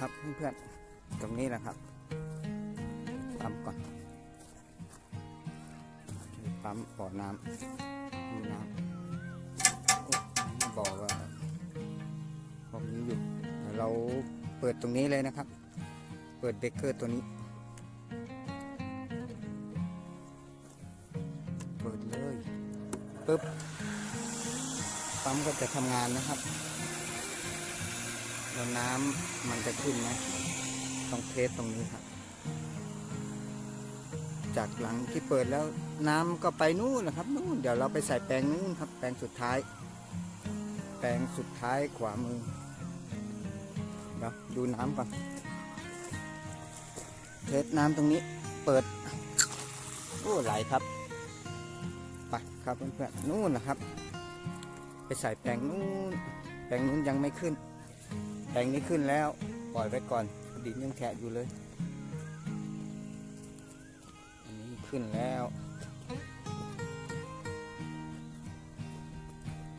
ครับเพื่อนๆตรงนี้แหละครับปั๊มก่อนปั๊มบ่อน้ำมีน้ำโอ้บ่อว่าผมนี้อยู่เราเปิดตรงนี้เลยนะครับ เปิดเบรกเกอร์ตัวนี้ เปิดเลยปึ๊บปั๊มก็จะทำงานนะครับ แล้วน้ำมันจะขึ้นไหมต้องเทสตรงนี้ครับ จากหลังที่เปิดแล้วน้ำก็ไปนู่นนะครับนู่นเดี๋ยวเราไปใส่แปลงนู่นครับ แปลงสุดท้าย แปลงสุดท้ายขวามือเดี๋ยวดูน้ำก่อนเทสน้ำตรงนี้เปิดโอ้ไหลครับไปครับเพื่อนๆนู่นนะครับ ไปใส่แปลงนู่นแปลงนู้นยังไม่ขึ้น แปลงนี้ขึ้นแล้ว ปล่อยไว้ก่อน ดินยังแฉะอยู่เลย อันนี้ขึ้นแล้ว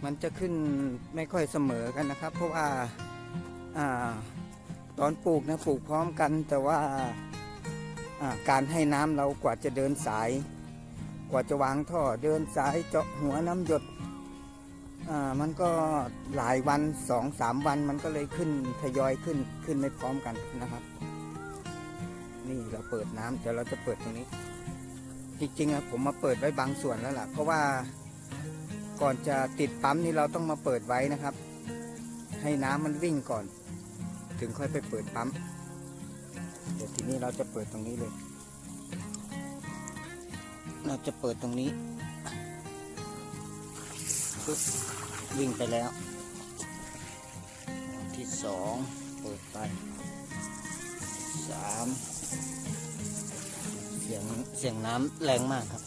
มันจะขึ้นไม่ค่อยเสมอกันนะครับ เพราะว่าอาตอนปลูกนะปลูกพร้อมกันแต่ว่าอ่าการให้น้ำเรากว่าจะเดินสาย กว่าจะวางท่อเดินสายเจาะหัวน้ำหยด อ่ามันก็หลายวันสองสามวันมันก็เลยขึ้นทยอยขึ้นขึ้นไม่พร้อมกันนะครับ นี่เราเปิดน้ำเดี๋ยวเราจะเปิดตรงนี้ จริงๆอะผมมาเปิดไว้บางส่วนแล้วล่ะ เพราะว่าก่อนจะติดปั๊มนี่เราต้องมาเปิดไว้นะครับ ให้น้ำมันวิ่งก่อน ถึงค่อยไปเปิดปั๊มเดี๋ยวทีนี้เราจะเปิดตรงนี้เลย เราจะเปิดตรงนี้ปึ๊บ วิ่งไปแล้ว ที่สองเปิดไปสามเสียงเสียงน้ำแรงมากครับ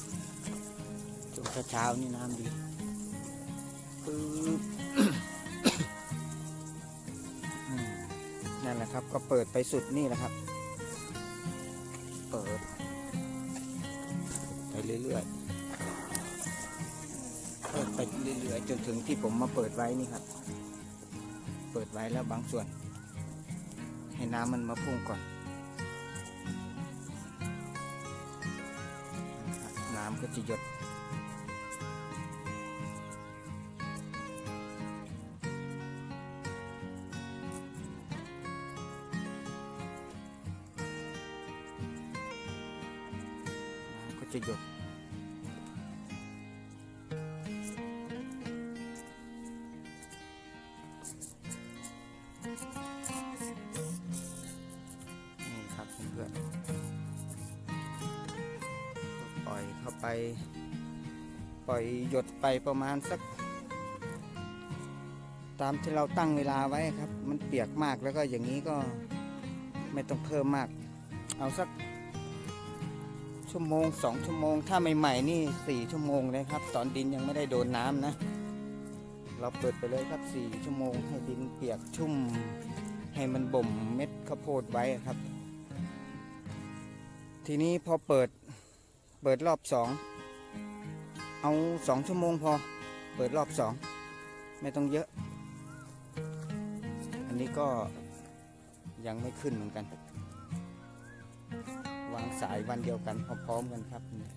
ช่วงเช้านี่น้ำดีปึ๊บนั่นแหละครับ ก็เปิดไปสุดนี่แหละครับ เปิด ไปเรื่อยๆ ไปเรื่อยๆจนถึงที่ผมมาเปิดไว้นี่ครับ เปิดไว้แล้วบางส่วน ให้น้ำมันมาพุ่งก่อน น้ำก็จะหยดก็จะหยด ไป ปล่อยหยดไปประมาณสัก ตามที่เราตั้งเวลาไว้ครับ มันเปียกมากแล้วก็อย่างนี้ก็ไม่ต้องเพิ่มมาก เอาสัก ชั่วโมงสองชั่วโมง ถ้าใหม่ๆนี่สี่ชั่วโมงเลยครับ ตอนดินยังไม่ได้โดนน้ำนะ เราเปิดไปเลยครับสี่ชั่วโมงให้ดินเปียกชุ่ม ให้มันบ่มเม็ดข้าวโพดไว้ครับ ทีนี้พอเปิด เปิดรอบสองเอาสองชั่วโมงพอ เปิดรอบสองไม่ต้องเยอะ อันนี้ก็ยังไม่ขึ้นเหมือนกัน วางสายวันเดียวกันพร้อมๆกันครับนี่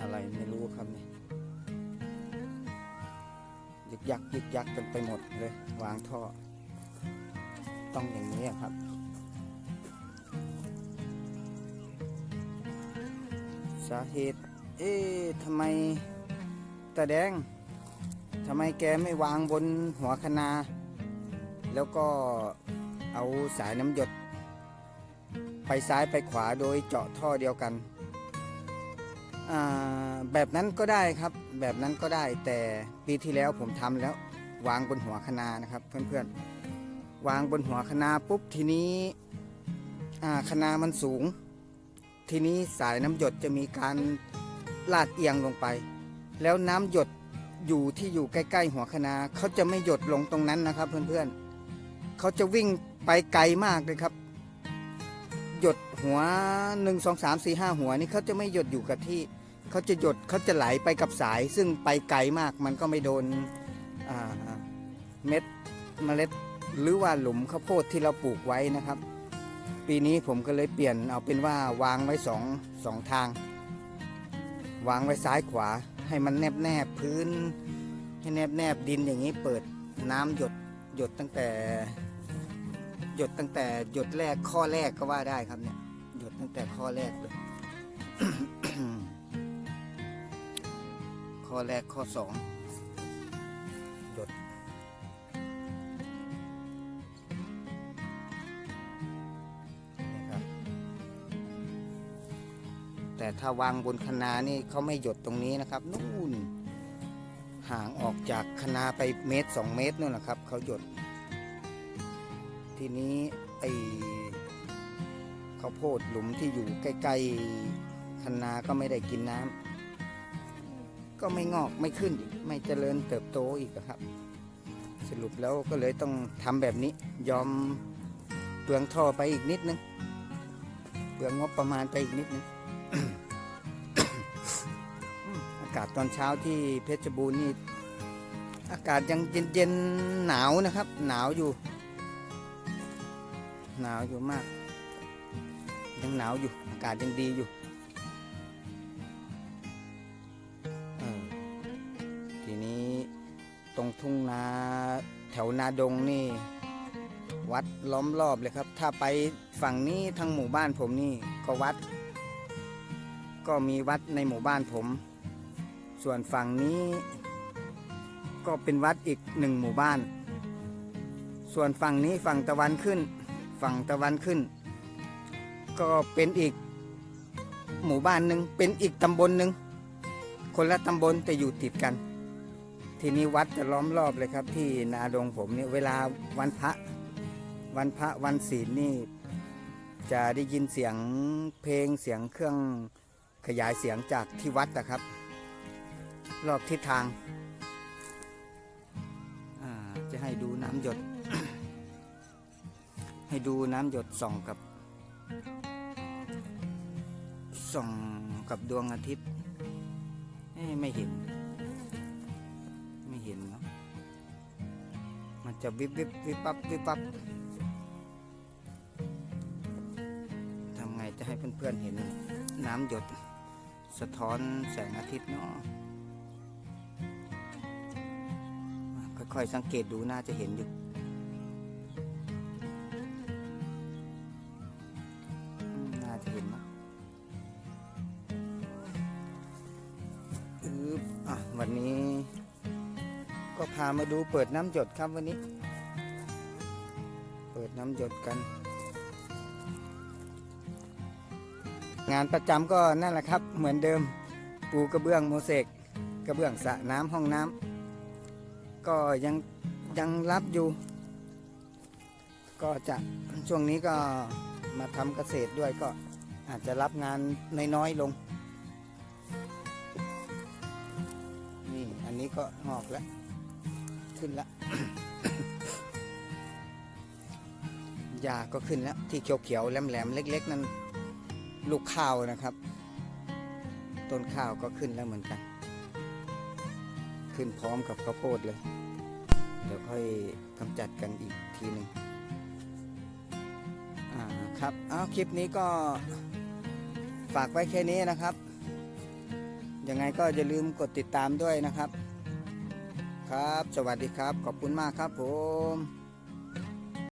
อะไรไม่รู้ครับเนี่ย ยักยึกยักกันไปหมดเลย วางท่อ ต้องอย่างนี้ครับสาเหตุ เอ๊ะทำไมตาแดง ทำไมแกไม่วางบนหัวคนา แล้วก็เอาสายน้ำหยด ไปซ้ายไปขวาโดยเจาะท่อเดียวกัน แบบนั้นก็ได้ครับแบบนั้นก็ได้แต่ปีที่แล้วผมทำแล้ว วางบนหัวคะนานะครับ เพื่อนๆวางบนหัวคะนาปุ๊บทีนี้คะนามันสูง ทีนี้สายน้ำหยดจะมีการลาดเอียงลงไป แล้วน้ำหยดอยู่ที่อยู่ใกล้ ๆ หัวคะนาเขาจะไม่หยดลงตรงนั้นนะครับ เพื่อนๆเขาจะวิ่งไปไกลมากเลยครับ หยดหัวหัวหนึ่งสองสามสี่ห้าหัวนี่เขาจะไม่หยดอยู่กับที่ เขาจะหยดเขาจะไหลไปกับสาย ซึ่งไปไกลมากมันก็ไม่โดนเม็ดเมล็ดหรือว่าหลุมข้าวโพดที่เราปลูกไว้นะครับ ปีนี้ผมก็เลยเปลี่ยนเอาเป็นว่าวางไว้สองสองทาง วางไว้ซ้ายขวาให้มันแนบแนบพื้น ให้แนบแนบดินอย่างนี้เปิดน้ำหยดหยดตั้งแต่ หยดตั้งแต่หยดแรกข้อแรกก็ว่าได้ครับเนี่ยหยดตั้งแต่ข้อแรกเลย ข้อแรกข้อสองหยดนะครับ แต่ถ้าวางบนคะนานี่เขาไม่หยดตรงนี้นะครับ นู่น ห่างออกจากคะนาไปเมตรสองเมตรนู่นนะครับเขาหยด ทีนี้ไอ้ข้าวโพดหลุมที่อยู่ใกล้ๆคนาก็ไม่ได้กินน้ำ ก็ไม่งอกไม่ขึ้นอีกไม่เจริญเติบโตอีกครับ สรุปแล้วก็เลยต้องทำแบบนี้ ยอมเปลืองท่อไปอีกนิดนึงเปลืองงบประมาณไปอีกนิดนึงอากาศตอนเช้าที่เพชรบูรณ์นี่อากาศยังเย็นๆหนาวนะครับ หนาวอยู่ หนาวอยู่มาก ยังหนาวอยู่ อากาศยังดีอยู่ ทุ่งนาแถวนาดงนี่ วัดล้อมรอบเลยครับ ถ้าไปฝั่งนี้ทางหมู่บ้านผมนี่ก็วัด ก็มีวัดในหมู่บ้านผม ส่วนฝั่งนี้ ก็เป็นวัดอีกหนึ่งหมู่บ้าน ส่วนฝั่งนี้ฝั่งตะวันขึ้น ฝั่งตะวันขึ้น ก็เป็นอีกหมู่บ้านหนึ่งเป็นอีกตำบลหนึ่งคนละตำบลแต่อยู่ติดกัน ทีนี้วัดจะล้อมรอบเลยครับ ที่นาดงผมเนี่ยเวลาวันพระวันพระวันศีลนี่ จะได้ยินเสียงเพลงเสียงเครื่องขยายเสียงจากที่วัดนะครับ รอบทิศทางจะให้ดูน้ำหยด ให้ดูน้ำหยดส่องกับส่องกับดวงอาทิตย์ไม่เห็น จะวิบวิบวิบปับวิบปับทำไงจะให้เพื่อนๆเห็นน้ำหยด สะท้อนแสงอาทิตย์เนาะค่อยๆสังเกตดูน่าจะเห็นอยู่น่าจะเห็นมั้งอืบอะวันนี้ ก็พามาดูเปิดน้ำหยดครับวันนี้ เปิดน้ำหยดกัน งานประจำก็นั่นแหละครับ เหมือนเดิมปูกระเบื้องโมเสกกระเบื้องสระน้ำห้องน้ำก็ยังยังรับอยู่ ก็จะช่วงนี้ก็มาทำเกษตรด้วยก็อาจจะรับงานน้อยๆลง นี่อันนี้ก็งอกแล้ว ขึ้นแล้วหญ้าก็ขึ้นแล้ว ที่เขียวๆแหลมๆเล็ก ๆ นั้นลูกข้าวนะครับ ต้นข้าวก็ขึ้นแล้วเหมือนกัน ขึ้นพร้อมกับข้าวโพดเลย เดี๋ยวค่อยกำจัดกันอีกทีหนึ่งอ่าครับเอาคลิปนี้ก็ฝากไว้แค่นี้นะครับยังไงก็อย่าลืมกดติดตามด้วยนะครับ ครับ สวัสดีครับ ขอบคุณมากครับผม